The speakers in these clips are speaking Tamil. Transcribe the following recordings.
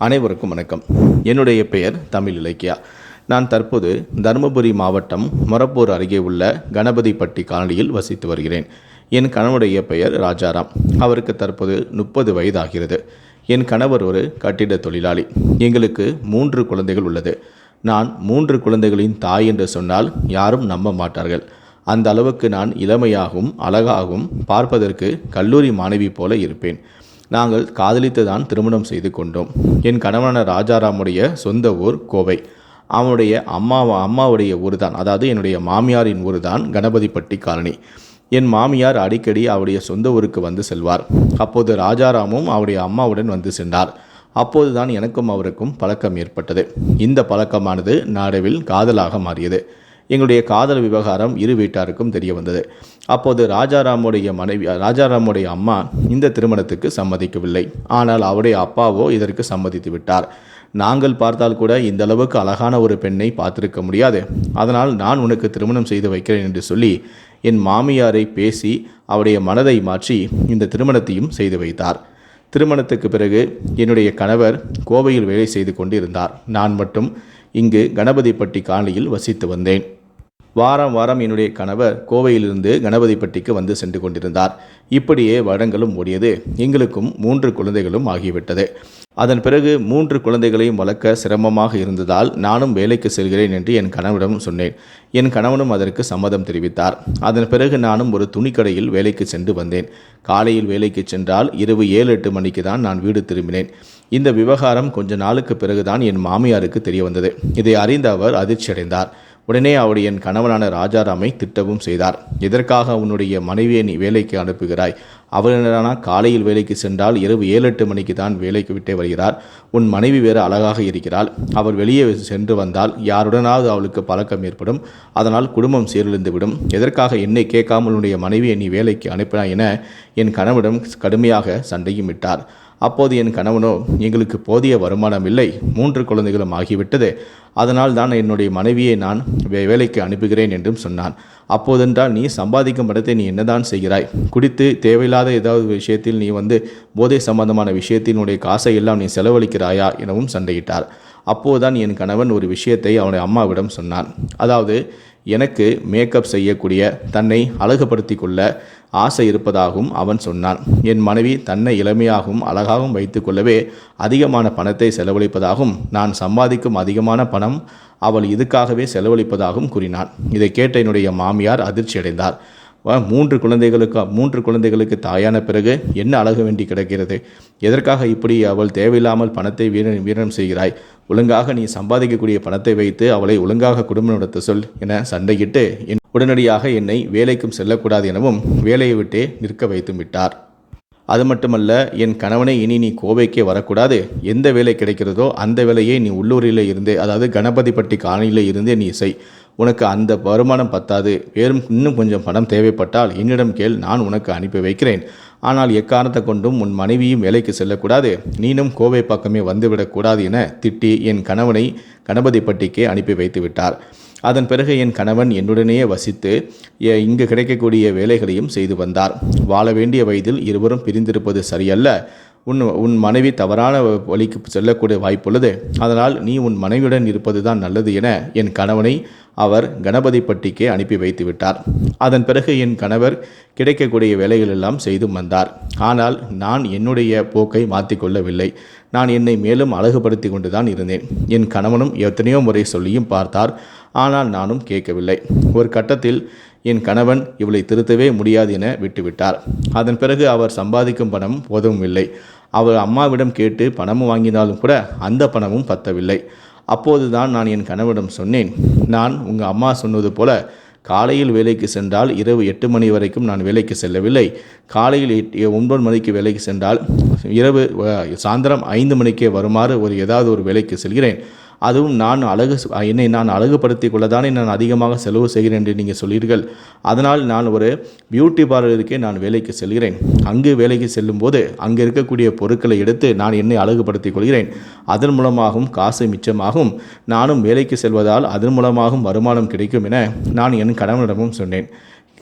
அனைவருக்கும் வணக்கம். என்னுடைய பெயர் தமிழ் இலக்கியா. நான் தற்போது தருமபுரி மாவட்டம் மொரப்பூர் அருகே உள்ள கணபதிப்பட்டி காலனியில் வசித்து வருகிறேன். என் கணவனுடைய பெயர் ராஜாராம். அவருக்கு தற்போது முப்பது வயதாகிறது. என் கணவர் ஒரு கட்டிட தொழிலாளி. எங்களுக்கு மூன்று குழந்தைகள் உள்ளது. நான் மூன்று குழந்தைகளின் தாய் என்று சொன்னால் யாரும் நம்ப மாட்டார்கள். அந்த அளவுக்கு நான் இளமையாகவும் அழகாகவும் பார்ப்பதற்கு கல்லூரி மாணவி போல இருப்பேன். நாங்கள் காதலித்து தான் திருமணம் செய்து கொண்டோம். என் கணவனான ராஜாராமுடைய சொந்த ஊர் கோவை. அவனுடைய அம்மா அம்மாவுடைய ஊர் தான் அதாவது என்னுடைய மாமியாரின் ஊர் தான் கணபதிப்பட்டி காலனி. என் மாமியார் அடிக்கடி அவருடைய சொந்த ஊருக்கு வந்து செல்வார். அப்போது ராஜாராமும் அவருடைய அம்மாவுடன் வந்து சென்றார். அப்போது தான் எனக்கும் அவருக்கும் பழக்கம் ஏற்பட்டது. இந்த பழக்கமானது நாடவில் காதலாக மாறியது. எங்களுடைய காதல் விவகாரம் இரு வீட்டாருக்கும் தெரிய வந்தது. அப்போது ராஜாராமுடைய மனைவி ராஜாராமுடைய அம்மா இந்த திருமணத்துக்கு சம்மதிக்கவில்லை. ஆனால் அவருடைய அப்பாவோ இதற்கு சம்மதித்து விட்டார். நாங்கள் பார்த்தால் கூட இந்த அளவுக்கு அழகான ஒரு பெண்ணை பார்த்திருக்க முடியாது. அதனால் நான் உனக்கு திருமணம் செய்து வைக்கிறேன் என்று சொல்லி என் மாமியாரை பேசி அவருடைய மனதை மாற்றி இந்த திருமணத்தையும் செய்து வைத்தார். திருமணத்துக்கு பிறகு என்னுடைய கணவர் கோவையில் வேலை செய்து கொண்டு இருந்தார் நான் மட்டும் இங்கு கணபதிப்பட்டி காலனியில் வசித்து வந்தேன். வாரம் வாரம் என்னுடைய கணவர் கோவையிலிருந்து கணபதிப்பட்டிக்கு வந்து சென்று கொண்டிருந்தார். இப்படியே வருடங்களும் ஓடியது. எங்களுக்கும் மூன்று குழந்தைகளும் ஆகிவிட்டது. அதன் பிறகு மூன்று குழந்தைகளையும் வளர்க்க சிரமமாக இருந்ததால் நானும் வேலைக்கு செல்கிறேன் என்று என் கணவனிடம் சொன்னேன். என் கணவனும் அதற்கு சம்மதம் தெரிவித்தார். அதன் பிறகு நானும் ஒரு துணிக்கடையில் வேலைக்கு சென்று வந்தேன். காலையில் வேலைக்கு சென்றால் இரவு ஏழு எட்டு மணிக்கு தான் நான் வீடு திரும்பினேன். இந்த விவகாரம் கொஞ்ச நாளுக்கு பிறகுதான் என் மாமியாருக்கு தெரிய வந்தது இதை அறிந்த அவர் அதிர்ச்சியடைந்தார். உடனே அவர் என் கணவனான ராஜாராமை திட்டவும் செய்தார். எதற்காக உன்னுடைய மனைவியை நீ வேலைக்கு அனுப்புகிறாய்? அவர் காலையில் வேலைக்கு சென்றால் இரவு ஏழு எட்டு மணிக்கு தான் வேலைக்கு விட்டே வருகிறார். உன் மனைவி வேறு அழகாக இருக்கிறாள். அவர் வெளியே சென்று வந்தால் யாருடனாவது அவளுக்கு பழக்கம் ஏற்படும். அதனால் குடும்பம் சீரழிந்துவிடும். எதற்காக என்னை கேட்காமல் உன்னுடைய மனைவியை நீ வேலைக்கு அனுப்பினாய் என என் கணவனிடம் கடுமையாக சண்டையும் விட்டார் அப்போது என் கணவனோ எங்களுக்கு போதிய வருமானம் இல்லை மூன்று குழந்தைகளும் ஆகிவிட்டது. அதனால் தான் என்னுடைய மனைவியை நான் வே வேலைக்கு அனுப்புகிறேன் என்றும் சொன்னான். அப்போதென்றால் நீ சம்பாதிக்கும் படத்தை நீ என்னதான் செய்கிறாய்? குடித்து தேவையில்லாத ஏதாவது விஷயத்தில் நீ வந்து போதை சம்பந்தமான விஷயத்தில் உன்னுடைய காசை எல்லாம் நீ செலவழிக்கிறாயா? எனவும் சண்டையிட்டார். அப்போதுதான் என் கணவன் ஒரு விஷயத்தை அவனுடைய அம்மாவிடம் சொன்னான். அதாவது எனக்கு மேக்கப் செய்யக்கூடிய தன்னை அழகுபடுத்தி கொள்ள ஆசை இருப்பதாகவும் அவன் சொன்னான். என் மனைவி தன்னை இளமையாகவும் அழகாகவும் வைத்துக்கொள்ளவே அதிகமான பணத்தை செலவழிப்பதாகவும் நான் சம்பாதிக்கும் அதிகமான பணம் அவள் இதுக்காகவே செலவழிப்பதாகவும் கூறினான் இதை கேட்ட என்னுடைய மாமியார் அதிர்ச்சி அடைந்தார் மூன்று குழந்தைகளுக்கு மூன்று குழந்தைகளுக்கு தாயான பிறகு என்ன அழக வேண்டி கிடக்கிறது? எதற்காக இப்படி அவள் தேவையில்லாமல் பணத்தை வீரன் வீரணம் செய்கிறாய்? ஒழுங்காக நீ சம்பாதிக்கக்கூடிய பணத்தை வைத்து அவளை ஒழுங்காக குடும்பம் நடத்த சொல் என சண்டையிட்டு என் உடனடியாக என்னை வேலைக்கும் செல்லக்கூடாது எனவும் வேலையை விட்டே நிற்க வைத்து விட்டார். அது மட்டுமல்ல என் கணவனை இனி நீ கோவைக்கே வரக்கூடாது. எந்த வேலை கிடைக்கிறதோ அந்த வேலையை நீ உள்ளூரில் இருந்தே அதாவது கணபதிப்பட்டி காலனியில் இருந்தே நீ செய். உனக்கு அந்த வருமானம் பத்தாது. வேறும் இன்னும் கொஞ்சம் பணம் தேவைப்பட்டால் என்னிடம் கேள் நான் உனக்கு அனுப்பி வைக்கிறேன். ஆனால் எக்காரணத்தை கொண்டும் உன் மனைவியும் வேலைக்கு செல்லக்கூடாது. நீனும் கோவை பக்கமே வந்துவிடக்கூடாது என திட்டி என் கணவனை கணபதிப்பட்டிக்கே அனுப்பி வைத்து விட்டார். அதன் பிறகு என் கணவன் என்னுடனேயே வசித்து இங்கு கிடைக்கக்கூடிய வேலைகளையும் செய்து வந்தார். வாழ வேண்டிய வயதில் இருவரும் பிரிந்திருப்பது சரியல்ல. உன் உன் மனைவி தவறான வழிக்கு செல்லக்கூடிய வாய்ப்புள்ளது. அதனால் நீ உன் மனைவியுடன் இருப்பது தான் நல்லது என என் கணவனை அவர் கணபதிப்பட்டிக்கே அனுப்பி வைத்துவிட்டார். அதன் பிறகு என் கணவர் கிடைக்கக்கூடிய வேலைகளெல்லாம் செய்தும் வந்தார். ஆனால் நான் என்னுடைய போக்கை மாற்றிக்கொள்ளவில்லை நான் என்னை மேலும் அழகுபடுத்தி கொண்டு தான் இருந்தேன். என் கணவனும் எத்தனையோ முறை சொல்லியும் பார்த்தார். ஆனால் நானும் கேட்கவில்லை. ஒரு கட்டத்தில் என் கணவன் இவளை திருத்தவே முடியாது என விட்டுவிட்டார். அதன் பிறகு அவர் சம்பாதிக்கும் பணம் போதவும் இல்லை. அவர் அம்மாவிடம் கேட்டு பணமும் வாங்கினாலும் கூட அந்த பணமும் பத்தவில்லை. அப்போது தான் நான் என் கணவனிடம் சொன்னேன் நான் உங்கள் அம்மா சொன்னது போல காலையில் வேலைக்கு சென்றால் இரவு எட்டு மணி வரைக்கும் நான் வேலைக்கு செல்லவில்லை. காலையில் ஒன்பது மணிக்கு வேலைக்கு சென்றால் இரவு சாயந்தரம் ஐந்து மணிக்கே வருமாறு ஒரு ஏதாவது ஒரு வேலைக்கு செல்கிறேன். அதுவும் நான் அழகு என்னை நான் அழகுபடுத்தி கொள்ளதானே நான் அதிகமாக செலவு செய்கிறேன் என்று நீங்கள் சொல்லீர்கள் அதனால் நான் ஒரு பியூட்டி பார்லருக்கே நான் வேலைக்கு செல்கிறேன். அங்கு வேலைக்கு செல்லும்போது அங்கே இருக்கக்கூடிய பொருட்களை எடுத்து நான் என்னை அழகுபடுத்திக் கொள்கிறேன். அதன் மூலமாகவும் காசு மிச்சமாகும். நானும் வேலைக்கு செல்வதால் அதன் மூலமாகவும் வருமானம் கிடைக்கும் என நான் என் கணவனிடமும் சொன்னேன்.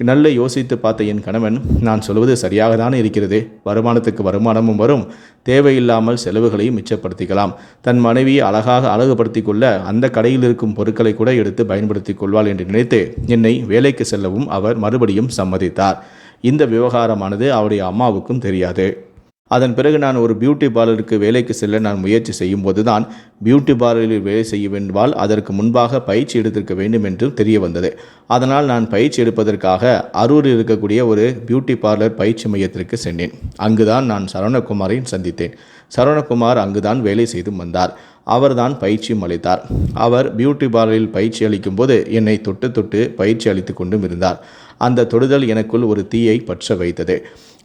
நல்ல யோசித்து பார்த்த என் கணவன் நான் சொல்வது சரியாக தானே இருக்கிறது. வருமானத்துக்கு வருமானமும் வரும். தேவையில்லாமல் செலவுகளையும் மிச்சப்படுத்திக்கலாம். தன் மனைவியை அழகாக அழகுபடுத்தி கொள்ள அந்த கடையில் இருக்கும் பொருட்களை கூட எடுத்து பயன்படுத்தி கொள்வாள் என்று நினைத்து என்னை வேலைக்கு செல்லவும் அவர் மறுபடியும் சம்மதித்தார். இந்த விவகாரமானது அவருடைய அம்மாவுக்கும் தெரியாது. அதன் பிறகு நான் ஒரு பியூட்டி பார்லருக்கு வேலைக்கு செல்ல நான் முயற்சி செய்யும் போதுதான் பியூட்டி பார்லரில் வேலை செய்ய வேண்டுமால் அதற்கு முன்பாக பயிற்சி எடுத்திருக்க வேண்டும் என்று தெரிய வந்தது அதனால் நான் பயிற்சி எடுப்பதற்காக அரூரில் இருக்கக்கூடிய ஒரு பியூட்டி பார்லர் பயிற்சி மையத்திற்கு சென்றேன். அங்குதான் நான் சரவணகுமாரை சந்தித்தேன். சரவணகுமார் அங்குதான் வேலை செய்து வந்தார். அவர்தான் பயிற்சியும் அளித்தார். அவர் பியூட்டி பார்லரில் பயிற்சி அளிக்கும் போது என்னை தொட்டு தொட்டு பயிற்சி அளித்து கொண்டும் இருந்தார். அந்த தொடுதல் எனக்குள் ஒரு தீயை பற்ற வைத்தது.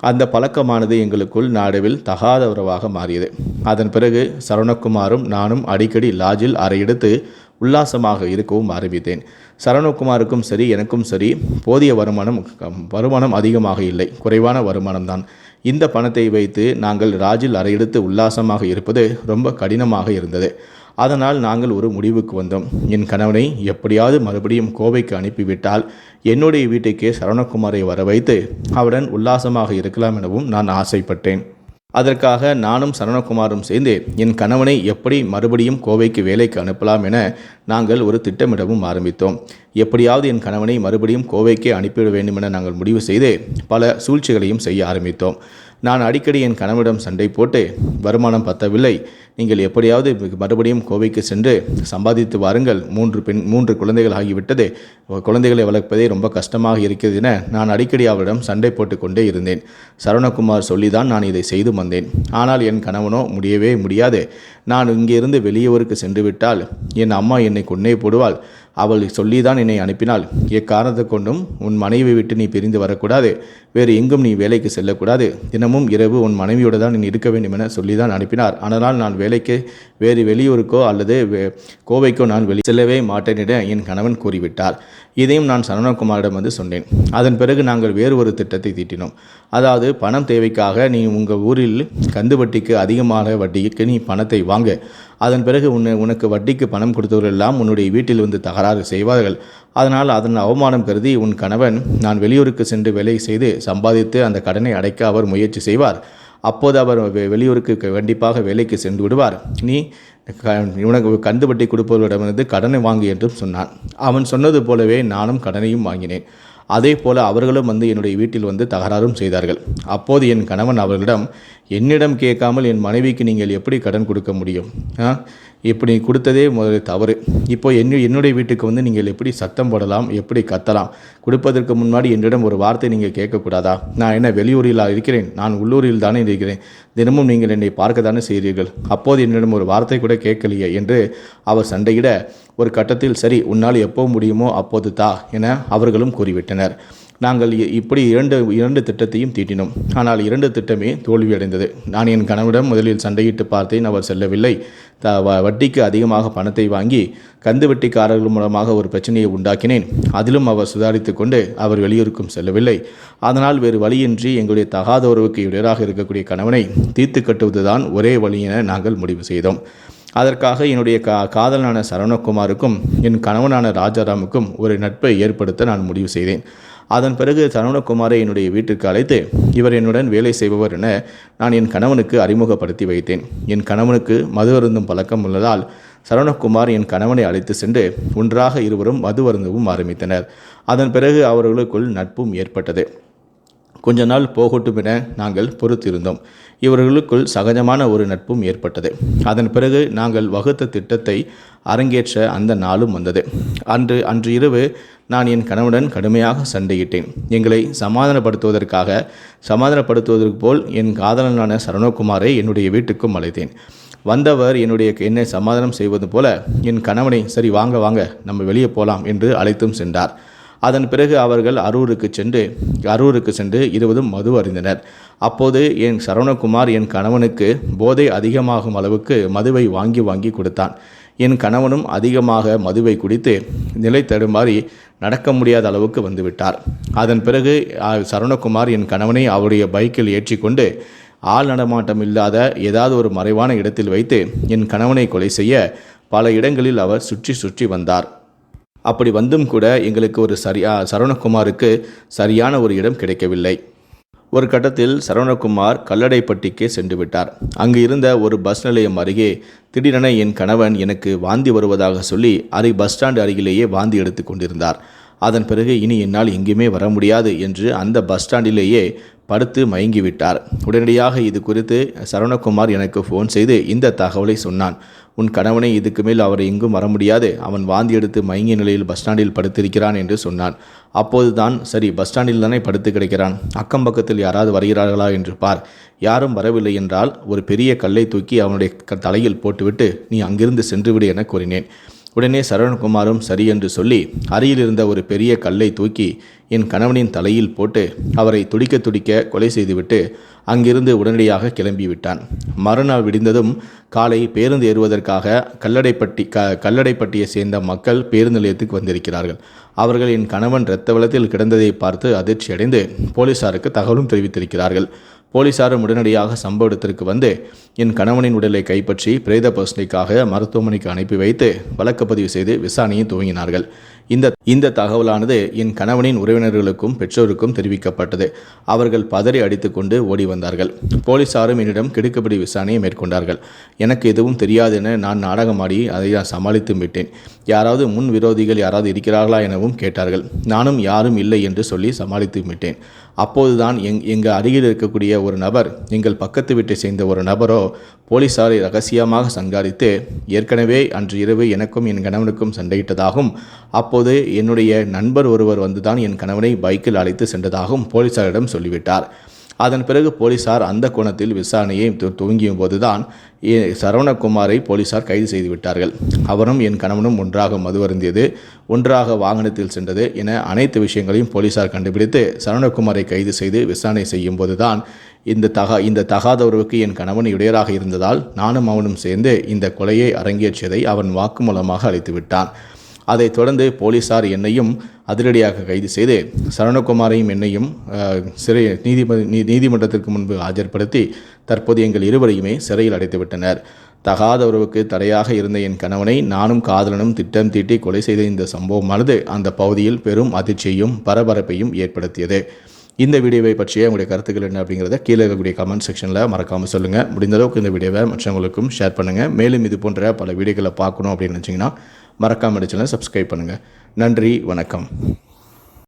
அந்த பழக்கமானது எங்களுக்குள் நாடுவில் தகாத உறவாக மாறியது. அதன் பிறகு சரவணகுமாரும் நானும் அடிக்கடி லாஜில் அறையெடுத்து உல்லாசமாக இருக்கவும் ஆரம்பித்தேன். சரவணகுமாருக்கும் சரி எனக்கும் சரி போதிய வருமானம் வருமானம் அதிகமாக இல்லை. குறைவான வருமானம்தான். இந்த பணத்தை வைத்து நாங்கள் ராஜில் அறையெடுத்து உல்லாசமாக இருப்பது ரொம்ப கடினமாக இருந்தது. அதனால் நாங்கள் ஒரு முடிவுக்கு வந்தோம். என் கணவனை எப்படியாவது மறுபடியும் கோவைக்கு அனுப்பிவிட்டால் என்னுடைய வீட்டுக்கே சரவணகுமாரை வர வைத்து அவருடன் உல்லாசமாக இருக்கலாம் எனவும் நான் ஆசைப்பட்டேன். அதற்காக நானும் சரவணகுமாரும் சேர்ந்து என் கணவனை எப்படி மறுபடியும் கோவைக்கு வேலைக்கு அனுப்பலாம் என நாங்கள் ஒரு திட்டமிடவும் ஆரம்பித்தோம். எப்படியாவது என் கணவனை மறுபடியும் கோவைக்கே அனுப்பிவிட வேண்டும் என நாங்கள் முடிவு செய்து பல சூழ்ச்சிகளையும் செய்ய ஆரம்பித்தோம். நான் அடிக்கடி என் கணவனிடம் சண்டை போட்டு வருமானம் பத்தவில்லை. நீங்கள் எப்படியாவது மறுபடியும் கோவைக்கு சென்று சம்பாதித்து வாருங்கள். மூன்று பெண் மூன்று குழந்தைகள் ஆகிவிட்டது. குழந்தைகளை வளர்ப்பதே ரொம்ப கஷ்டமாக இருக்கிறது என நான் அடிக்கடி அவரிடம் சண்டை போட்டுக்கொண்டே இருந்தேன். சரவணகுமார் சொல்லிதான் நான் இதை செய்து வந்தேன். ஆனால் என் கணவனோ முடியவே முடியாது. நான் இங்கிருந்து வெளியூருக்கு சென்று விட்டால் என் அம்மா என்னை கொன்னே போடுவாள். அவள் சொல்லிதான் என்னை அனுப்பினாள். எக்காரணத்தை கொண்டும் உன் மனைவி விட்டு நீ பிரிந்து வரக்கூடாது. வேறு எங்கும் நீ வேலைக்கு செல்லக்கூடாது. தினமும் இரவு உன் மனைவியோடு தான் நீ இருக்க வேண்டும் என சொல்லிதான் அனுப்பினார். ஆனால் நான் வேலைக்கு வேறு வெளியூருக்கோ அல்லது கோவைக்கோ நான் வெளி செல்லவே மாட்டேன் என என் கணவன் கூறிவிட்டார். இதையும் நான் சரவணகுமாரிடம் வந்து சொன்னேன். அதன் பிறகு நாங்கள் வேறு ஒரு திட்டத்தை தீட்டினோம். அதாவது பணம் தேவைக்காக நீ உங்கள் ஊரில் கந்து வட்டிக்கு அதிகமான வட்டிக்கு நீ பணத்தை வாங்க. அதன் பிறகு உன்னை உனக்கு வட்டிக்கு பணம் கொடுத்தவர்களெல்லாம் உன்னுடைய வீட்டில் வந்து தகராறு செய்வார்கள். அதனால் அதன் அவமானம் கருதி உன் கணவன் நான் வெளியூருக்கு சென்று வேலை செய்து சம்பாதித்து அந்த கடனை அடைக்க அவர் முயற்சி செய்வார். அப்போது அவர் வெளியூருக்கு கண்டிப்பாக வேலைக்கு சென்று விடுவார். நீ உனக்கு கந்துபட்டி கொடுப்பவர்களிடமிருந்து கடனை வாங்கு என்றும் சொன்னான். அவன் சொன்னது போலவே நானும் கடனையும் வாங்கினேன். அதே போல் அவர்களும் வந்து என்னுடைய வீட்டில் வந்து தகராறும் செய்தார்கள். அப்போது என் கணவன் அவர்களிடம் என்னிடம் கேட்காமல் என் மனைவிக்கு நீங்கள் எப்படி கடன் கொடுக்க முடியும்? இப்படி கொடுத்ததே முதல்ல தவறு. இப்போ என்ன என்னுடைய வீட்டுக்கு வந்து நீங்கள் எப்படி சத்தம் போடலாம் எப்படி கத்தலாம்? கொடுப்பதற்கு முன்னாடி என்னிடம் ஒரு வார்த்தை நீங்கள் கேட்கக்கூடாதா? நான் என்ன வெளியூரில் இருக்கிறேன்? நான் உள்ளூரில் தானே இருக்கிறேன். தினமும் நீங்கள் என்னை பார்க்க தானே செய்கிறீர்கள் அப்போது என்னிடம் ஒரு வார்த்தை கூட கேட்கலையே என்று அவர் சண்டையிட ஒரு கட்டத்தில் சரி உன்னால் எப்போ முடியுமோ அப்போது தா என அவர்களும் கூறிவிட்டனர். நாங்கள் இப்படி இரண்டு இரண்டு திட்டத்தையும் தீட்டினோம். ஆனால் இரண்டு திட்டமே தோல்வியடைந்தது. நான் என் கணவனிடம் முதலில் சண்டையிட்டு பார்த்தேன். அவர் செல்லவில்லை. த வட்டிக்கு அதிகமாக பணத்தை வாங்கி கந்து வட்டிக்காரர்கள் மூலமாக ஒரு பிரச்சனையை உண்டாக்கினேன். அதிலும் அவர் சுதாரித்து கொண்டு அவர் வெளியூருக்கும் செல்லவில்லை. அதனால் வேறு வழியின்றி எங்களுடைய தகாத உறவுக்கு இடையராக இருக்கக்கூடிய கணவனை தீர்த்து கட்டுவதுதான் ஒரே வழி என நாங்கள் முடிவு செய்தோம். அதற்காக என்னுடைய கா காதலனான சரவணகுமாருக்கும் என் கணவனான ராஜாராமுக்கும் ஒரு நட்பை ஏற்படுத்த நான் முடிவு செய்தேன். அதன் பிறகு சரவணகுமாரை என்னுடைய வீட்டிற்கு அழைத்து இவர் என்னுடன் வேலை செய்பவர் என நான் என் கணவனுக்கு அறிமுகப்படுத்தி வைத்தேன். என் கணவனுக்கு மது அருந்தும் பழக்கம் உள்ளதால் சரவணகுமார் என் கணவனை அழைத்து சென்று ஒன்றாக இருவரும் மது அருந்தவும் ஆரம்பித்தனர். அதன் பிறகு அவர்களுக்குள் நட்பும் ஏற்பட்டது. கொஞ்ச நாள் போகட்டும் என நாங்கள் பொறுத்திருந்தோம். இவர்களுக்குள் சகஜமான ஒரு நட்பும் ஏற்பட்டது. அதன் பிறகு நாங்கள் வகுத்த திட்டத்தை அரங்கேற்ற அந்த நாளும் வந்தது. அன்று அன்று இரவு நான் என் கணவனுடன் கடுமையாக சண்டையிட்டேன். எங்களை சமாதானப்படுத்துவதற்காக சமாதானப்படுத்துவதற்கு போல் என் காதலனான சரணகுமாரை என்னுடைய வீட்டுக்கும் அழைத்தேன். வந்தவர் என்னுடைய என்னை சமாதானம் செய்வது போல என் கணவனை சரி வாங்க வாங்க நம்ம வெளியே போகலாம் என்று அழைத்தும் சென்றார். அதன் பிறகு அவர்கள் அரூருக்கு சென்று அரூருக்கு சென்று இருவதும் மது அறிந்தனர் அப்போது என் சரவணகுமார் என் கணவனுக்கு போதை அதிகமாகும் அளவுக்கு மதுவை வாங்கி வாங்கி கொடுத்தான். என் கணவனும் அதிகமாக மதுவை குடித்து நிலை தடுமாறி நடக்க முடியாத அளவுக்கு வந்துவிட்டார். அதன் பிறகு சரவணகுமார் என் கணவனை அவருடைய பைக்கில் ஏற்றிக்கொண்டு ஆள் நடமாட்டம் இல்லாத ஏதாவது ஒரு மறைவான இடத்தில் வைத்து என் கணவனை கொலை செய்ய பல இடங்களில் அவர் சுற்றி சுற்றி வந்தார். அப்படி வந்தும் கூட எங்களுக்கு ஒரு சரியா சரவணகுமாருக்கு சரியான ஒரு இடம் கிடைக்கவில்லை. ஒரு கட்டத்தில் சரவணகுமார் கல்லடைப்பட்டிக்கு சென்று விட்டார். அங்கு இருந்த ஒரு பஸ் நிலையம் அருகே திடீரென என் கணவன் எனக்கு வாந்தி வருவதாக சொல்லி அரை பஸ் ஸ்டாண்டு அருகிலேயே வாந்தி எடுத்து கொண்டிருந்தார். அதன் பிறகு இனி என்னால் எங்கேயுமே வர முடியாது என்று அந்த பஸ் ஸ்டாண்டிலேயே படுத்து மயங்கிவிட்டார். உடனடியாக இது குறித்து சரவணகுமார் எனக்கு ஃபோன் செய்து இந்த தகவலை சொன்னான். உன் கணவனை இதுக்கு மேல் அவர் எங்கும் வர முடியாது. அவன் வாந்தி எடுத்து மயங்கிய நிலையில் பஸ் ஸ்டாண்டில் படுத்திருக்கிறான் என்று சொன்னான். அப்போதுதான் சரி பஸ் ஸ்டாண்டில் தானே படுத்து கிடக்கிறான். அக்கம் பக்கத்தில் யாராவது வருகிறார்களா என்று பார். யாரும் வரவில்லை என்றால் ஒரு பெரிய கல்லை தூக்கி அவனுடைய க- தலையில் போட்டுவிட்டு நீ அங்கிருந்து சென்றுவிடு என கூறினேன். உடனே சரவணகுமாரும் சரி என்று சொல்லி அருகில் இருந்த ஒரு பெரிய கல்லை தூக்கி என் கணவனின் தலையில் போட்டு அவரை துடிக்க துடிக்க கொலை செய்துவிட்டு அங்கிருந்து உடனடியாக கிளம்பி விட்டான் மறுநாள் விடிந்ததும் காலை பேருந்து ஏறுவதற்காக கல்லடைப்பட்டி க கல்லடைப்பட்டியை சேர்ந்த மக்கள் பேருந்து நிலையத்துக்கு வந்திருக்கிறார்கள். அவர்கள் என் கணவன் இரத்த வெள்ளத்தில் கிடந்ததை பார்த்து அதிர்ச்சியடைந்து போலீசாருக்கு தகவலும் தெரிவித்திருக்கிறார்கள். போலீசாரும் உடனடியாக சம்பவ இடத்திற்கு வந்து என் கணவனின் உடலை கைப்பற்றி பிரேத பரிசோதனைக்காக மருத்துவமனைக்கு அனுப்பி வைத்து வழக்கு பதிவு செய்து விசாரணையை துவங்கினார்கள். இந்த இந்த தகவலானது என் கணவனின் உறவினர்களுக்கும் பெற்றோருக்கும் தெரிவிக்கப்பட்டது. அவர்கள் பதறி அடித்துக்கொண்டு ஓடி வந்தார்கள். போலீசாரும் என்னிடம் கிடுக்குப்பிடி விசாரணையை மேற்கொண்டார்கள். எனக்கு எதுவும் தெரியாது என நான் நாடகமாடி அதை நான் சமாளித்து விட்டேன். யாராவது முன் விரோதிகள் யாராவது இருக்கிறார்களா எனவும் கேட்டார்கள். நானும் யாரும் இல்லை என்று சொல்லி சமாளித்து விட்டேன். அப்போதுதான் எங் எங்கள் அருகில் இருக்கக்கூடிய ஒரு நபர் எங்கள் பக்கத்து வீட்டை சேர்ந்த ஒரு நபரோ போலீசாரை ரகசியமாக சங்காரித்து ஏற்கனவே அன்று இரவு எனக்கும் என் கணவனுக்கும் சண்டையிட்டதாகவும் அப்போது என்னுடைய நண்பர் ஒருவர் வந்துதான் என் கணவனை பைக்கில் அழைத்து சென்றதாகவும் போலீசாரிடம் சொல்லிவிட்டார். அதன் பிறகு போலீசார் அந்த கோணத்தில் விசாரணையை து- துவங்கிய போதுதான் சரவணகுமாரை போலீசார் கைது செய்து விட்டார்கள். அவரும் என் கணவனும் ஒன்றாக மது அருந்தியது ஒன்றாக வாகனத்தில் சென்றது என அனைத்து விஷயங்களையும் போலீசார் கண்டுபிடித்து சரவணகுமாரை கைது செய்து விசாரணை செய்யும் போதுதான் இந்த தகா இந்த தகாத உறவுக்கு என் கணவன் இடையராக இருந்ததால் நானும் அவனும் சேர்ந்து இந்த கொலையை அரங்கேற்றியதை அவன் வாக்குமூலமாக அளித்து விட்டான் அதைத் தொடர்ந்து போலீசார் என்னையும் அதிரடியாக கைது செய்து சரணகுமாரையும் என்னையும் சிறை நீதிபதி நீ- நீதிமன்றத்திற்கு முன்பு ஆஜர்படுத்தி தற்போது எங்கள் இருவரையுமே சிறையில் அடைத்துவிட்டனர் தகாத உறவுக்கு தடையாக இருந்த என் கணவனை நானும் காதலனும் திட்டம் தீட்டி கொலை செய்த இந்த சம்பவமானது அந்த பகுதியில் பெரும் அதிர்ச்சியையும் பரபரப்பையும் ஏற்படுத்தியது. இந்த வீடியோவை பற்றிய உங்களுடைய கருத்துக்கள் என்ன அப்படிங்கிறத கீழே இருக்கக்கூடிய கமெண்ட் செக்ஷனில் மறக்காமல் சொல்லுங்கள் முடிந்தளவுக்கு இந்த வீடியோவை மற்றவங்களுக்கும் ஷேர் பண்ணுங்கள் மேலும் இது போன்ற பல வீடியோக்களை பார்க்கணும் அப்படின்னு நினச்சிங்கன்னா மறக்காமல் சேனலை சப்ஸ்கிரைப் பண்ணுங்கள் நன்றி வணக்கம்.